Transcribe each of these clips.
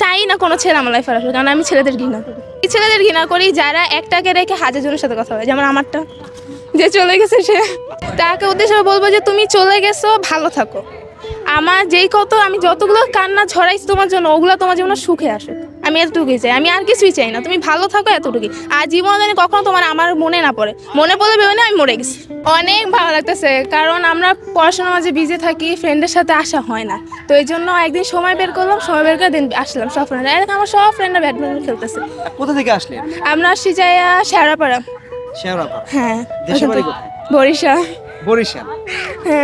চাই না কোনো ছেলে আমার লাইফে আসবে কারণ আমি ছেলেদের ঘৃণা করি। ছেলেদের ঘৃণা করি যারা একটাকে রেখে হাজার জনের সাথে কথা বলে, যেমন আমারটা, যে চলে গেছে সে। তাকে উদ্দেশ্যে বলব যে তুমি চলে গেছো, ভালো থাকো। আমার যেই কত, আমি যতগুলো কান্না ছড়াইছি তোমার জন্য, ওগুলো তোমার জীবনে সুখে আসে আমি এতটুকুই চাই। আমি আর কিছুই চাই না। তুমি ভালো থাকো এতটুকুই। আর জীবনে জানি কখনো তোমার আমার মনে না পড়ে। মনে পড়লে ভেবে না আমি মরে গেছি। অনেক ভালো লাগতেছে কারণ আমরা পড়াশোনার মাঝে বিজি থাকি ফ্রেন্ডের সাথে আসা হয় না। তো এই জন্য একদিন সময় বের করলাম সময় বের করে দিন আসলাম সব ফ্রেন্ডরা এখন আমার সব ফ্রেন্ডরা ব্যাডমিন্টন খেলতেছে। কোথা থেকে আসলেন আমরা যাই শেওড়াপাড়া। শেওড়াপা হ্যাঁ। দেশের বাড়ি কোথায়? বরিশাল। বরিশাল।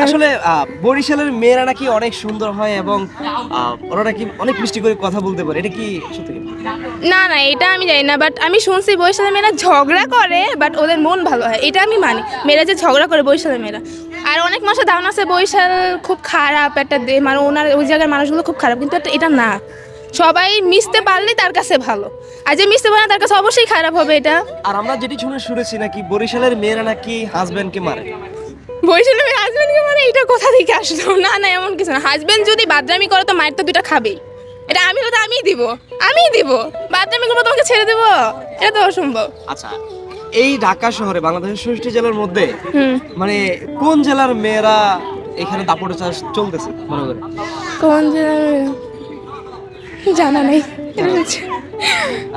আসলে বরিশালের মেয়েরা নাকি অনেক সুন্দর হয় এবং ওরা নাকি অনেক মিষ্টি করে কথা বলতে পারে। এটা কি সত্যি না না এটা আমি জানি না বাট আমি শুনছি বরিশালের মেয়েরা ঝগড়া করে বাট ওদের মন ভালো হয়। এটা আমি মানি। মেয়েরা যে ঝগড়া করে বরিশালের মেয়েরা। আর অনেক মানুষের ধারণা আছে বরিশাল খুব খারাপ একটা দে- মানে ওনার ওই জায়গার মানুষগুলো খুব খারাপ কিন্তু এটা- না। সবাই মিশতে পারলে তার কাছে ভালো। আর যে মিশতে পারে তার কাছে অবশ্যই খারাপ হবে এটা। আর আমরা যেটি শুনে শুনেছি নাকি বরিশালের মেয়েরা নাকি হাজব্যান্ডকে মারে। মেয়ে হাজব্যান্ডকে মানে এটা কোথা থেকে আসলো। না না এমন কিছু না। হাজব্যান্ড যদি বাদরামি করে তো মায়ের তো দুটা খাবেই এটা আমি তো আমিই দিব আমিই দিব। বাদরামি করব তোমাকে ছেড়ে দেবো? এটা তো অসম্ভব। আচ্ছা এই ঢাকা শহরে বাংলাদেশের ষষ্ঠী জেলার মধ্যে মানে কোন জেলার মেয়েরা এখানে দাপড়ে চাষ চলতেছে মনে করে? কোন জেলার জানা নেই।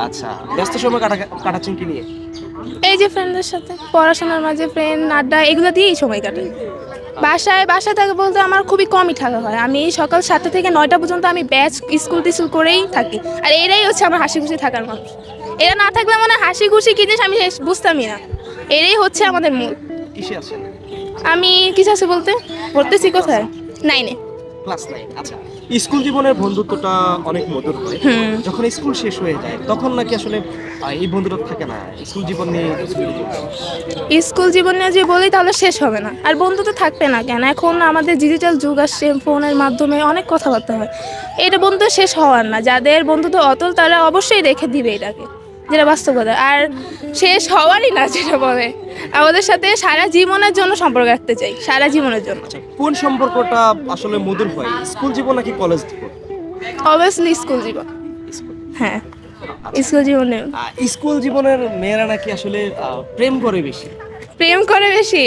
আচ্ছা ব্যস্ত সময় কাটা কাটাচ্ছেন কি নিয়ে? এই যে ফ্রেন্ডদের সাথে পড়াশোনার মাঝে ফ্রেন্ড আড্ডা এগুলো দিয়েই সময় কাটাই। বাসায় বাসায় থাকে বলতে আমার খুবই কমই থাকা হয়। আমি সকাল সাতটা থেকে নয়টা পর্যন্ত আমি ব্যাচ স্কুল টিস্কুল করেই থাকি। আর এরাই হচ্ছে আমার হাসি খুশি থাকার মানুষ। এরা না থাকলে মানে হাসি খুশি কি জিনিস আমি বুঝতামই না। এরাই হচ্ছে আমাদের মূল। আমি কিছু আছে বলতে? পড়তেছি কোথায়? নাইনে ক্লাস নাইন আচ্ছা। স্কুল জীবনের বন্ধুত্বটা অনেক মধুর হয়। যখন স্কুল শেষ হয়ে যায় তখন নাকি আসলে এই বন্ধুটা থাকে না। স্কুল জীবন নিয়ে স্কুল জীবন। স্কুল জীবন নিয়ে যে বলি তাহলে শেষ হবে না। আর বন্ধু তো থাকবে না কেন? এখন আমাদের ডিজিটাল যুগ আসছে ফোনের মাধ্যমে অনেক কথাবার্তা হয়। এটা বন্ধু শেষ হওয়ার না। যাদের বন্ধুত্ব অতল তারা অবশ্যই রেখে দিবে এটাকে যেটা বাস্তবতা। আর শেষ হওয়ারই না যেটা বলে। আমাদের সাথে সারা জীবনের জন্য সম্পর্ক রাখতে চাই সারা জীবনের জন্য। আচ্ছা কোন সম্পর্কটা আসলে মধুর হয়? স্কুল জীবন নাকি কলেজ জীবন? অবভিয়াসলি স্কুল জীবন। হ্যাঁ স্কুল জীবনে। স্কুল জীবনের মেয়েরা নাকি আসলে প্রেম করে বেশি? প্রেম করে বেশি?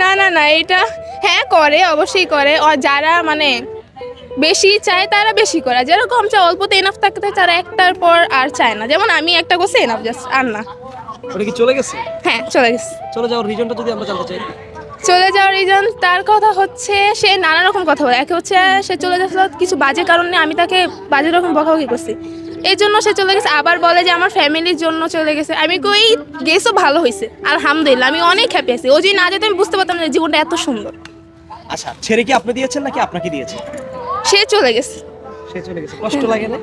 না না না এটা হ্যাঁ করে অবশ্যই করে। আর যারা মানে বেশি চায় তারা বেশি করে। আর যারা কম চায় অল্পতে এনাফ থাকতে থাকে তারা একটার পর আর চায় না। যেমন আমি একটা করছি এনাফ জাস্ট আর না ওটা কি চলে গেছে? হ্যাঁ চলে গেছে। চলে যাওয়ার রিজনটা যদি আমরা জানতে চাই। চলে যাওয়ার রিজন তার কথা হচ্ছে সে নানা রকম কথা বলে। একে হচ্ছে সে চলে যাচ্ছিল কিছু বাজে কারণে আমি তাকে বাজে রকম বকাবকি করছি। এই জন্য সে চলে গেছে। আবার বলে যে আমার ফ্যামিলির জন্য চলে গেছে। আমি কই গেছও ভালো হয়েছে আলহামদুলিল্লাহ আমি অনেক হ্যাপি আছি। ও যদি না যেত আমি বুঝতে পারতাম না জীবনটা এত সুন্দর। আচ্ছা ছেড়ে কি আপনি দিয়েছেন নাকি আপনাকে দিয়েছে? সে চলে গেছে। সে চলে গেছে। কষ্ট লাগে না?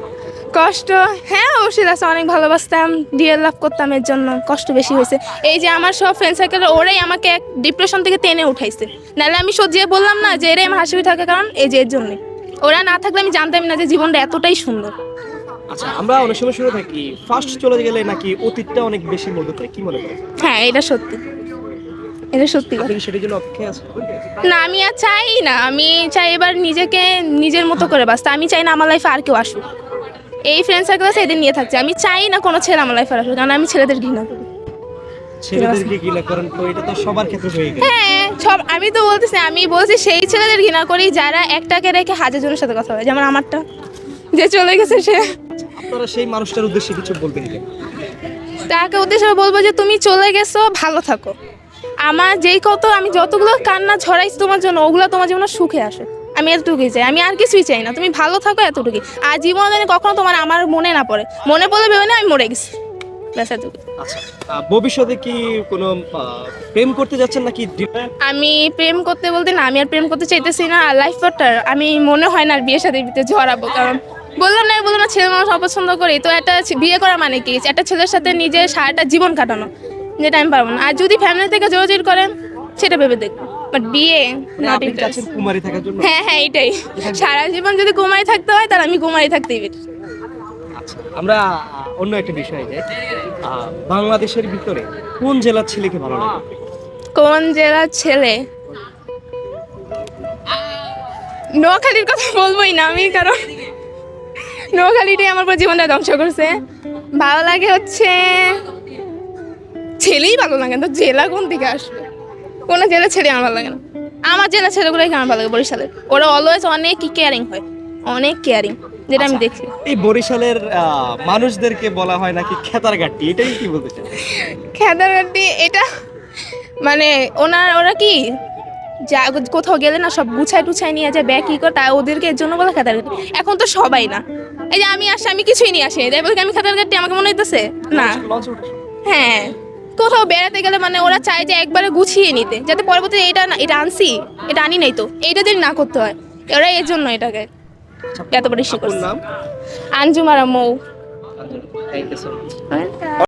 কষ্ট হ্যাঁ অবশ্যই আছে। অনেক ভালোবাসতাম ডিএল লাভ করতাম এর জন্য কষ্ট বেশি হয়েছে। এই যে আমার সব ফ্রেন্ড সার্কেলের ওরাই আমাকে এক ডিপ্রেশন থেকে টেনে উঠাইছে। নাহলে আমি সজিয়ে বললাম না যে এরাই আমার হাসি থাকে কারণ এই যে এর জন্যই। ওরা না থাকলে আমি জানতাম না যে জীবনটা এতটাই সুন্দর। আচ্ছা আমরা অনেক সময় শুনে থাকি ফার্স্ট চলে গেলে নাকি অতীতটা অনেক বেশি হয় কি মনে করেন? হ্যাঁ এটা সত্যি। এটা সত্যি না আমি আর চাই না। আমি চাই এবার নিজেকে নিজের মতো করে বাঁচতে। আমি চাই না আমার লাইফে আর কেউ আসুক। এই ফ্রেন্ড সার্কেল আছে এদের নিয়ে থাকছে। আমি চাই না কোনো ছেলে আমার লাইফে আসুক। কারণ আমি ছেলেদের ঘৃণা করি। হয়ে হ্যাঁ সব আমি তো বলতেছি আমি বলছি সেই ছেলেদের ঘৃণা করি যারা একটাকে রেখে হাজার জনের সাথে কথা বলে। যেমন আমারটা। যে চলে গেছে সে। আপনারা সেই মানুষটার উদ্দেশ্যে কিছু বলবেন তাকে উদ্দেশ্য বলব যে তুমি চলে গেছো ভালো থাকো। আমার যেই কত আমি যতগুলো কান্না ছড়াইছি তোমার জন্য ওগুলো তোমার জীবনে সুখে আসে। আমি এতটুকুই চাই। আমি আর কিছুই চাই না। তুমি ভালো থাকো এতটুকুই। আর জীবনে জানি কখনো তোমার আমার মনে না পড়ে। মনে পড়লে ভেবে না আমি মরে গেছি। ব্যাস এতটুকু আচ্ছা ভবিষ্যতে কি কোনো প্রেম করতে যাচ্ছেন নাকি আমি প্রেম করতে বলতে না আমি আর প্রেম করতে চাইতেছি না। আর লাইফ পার্টনার আমি মনে হয় না আর বিয়ের সাথে ভিতরে জড়াবো কারণ বললাম না বললাম না ছেলে মানুষ অপছন্দ করি। তো একটা বিয়ে করা মানে কি? একটা ছেলের সাথে নিজের সারাটা জীবন কাটানো। যেটা আমি পারব না। আর যদি ফ্যামিলি থেকে জোরাজোর করেন সেটা ভেবে দেখব। বাট বিয়ে মানে কুমারী থাকার জন্য? হ্যাঁ হ্যাঁ এটাই। সারা জীবন যদি কুমারী থাকতে হয় তাহলে আমি কুমারী থাকতেই বেটার আচ্ছা আমরা অন্য একটা বিষয়ে যাই। বাংলাদেশের ভিতরে কোন জেলার ছেলেকে ভালো লাগে? কোন জেলার ছেলে? নোয়াখালীর কথা বলবোই না আমি কারণ নোয়াখালীটাই আমার জীবনটা ধ্বংস করছে। ভালো লাগে হচ্ছে ছেলেই ভালো লাগে তো জেলা কোন দিকে আসবে? কোনো জেলা ছেলে আমার ভালো লাগে না। আমার জেলা ছেলেগুলোই আমার ভালো লাগে বরিশালের। ওরা অলওয়েজ অনেক কেয়ারিং হয় অনেক কেয়ারিং যেটা আমি দেখছি। এই বরিশালের মানুষদেরকে বলা হয় নাকি খেতার গাটি এটাই কি বলতে চান? খেদারগাটি এটা মানে ওনার ওরা কি? যা কোথাও গেলে না সব গুছাই টুছাই নিয়ে যায় ব্যাগ কি করে তা ওদেরকে এর জন্য বলে খেদারগাটি এখন তো সবাই না। এই যে আমি আসি আমি কিছুই নিয়ে আসি তাই বলে আমি খেদারগাটি আমাকে মনে হইতেছে? না। হ্যাঁ। কোথাও বেড়াতে গেলে মানে ওরা চায় যে একবারে গুছিয়ে নিতে যাতে পরবর্তীতে এটা না এটা আনছি এটা আনি নাই তো এইটা যদি না করতে হয় ওরা এর জন্য এটাকে এতবার এত বড় ইস্যু আপনার আঞ্জুমারা মৌ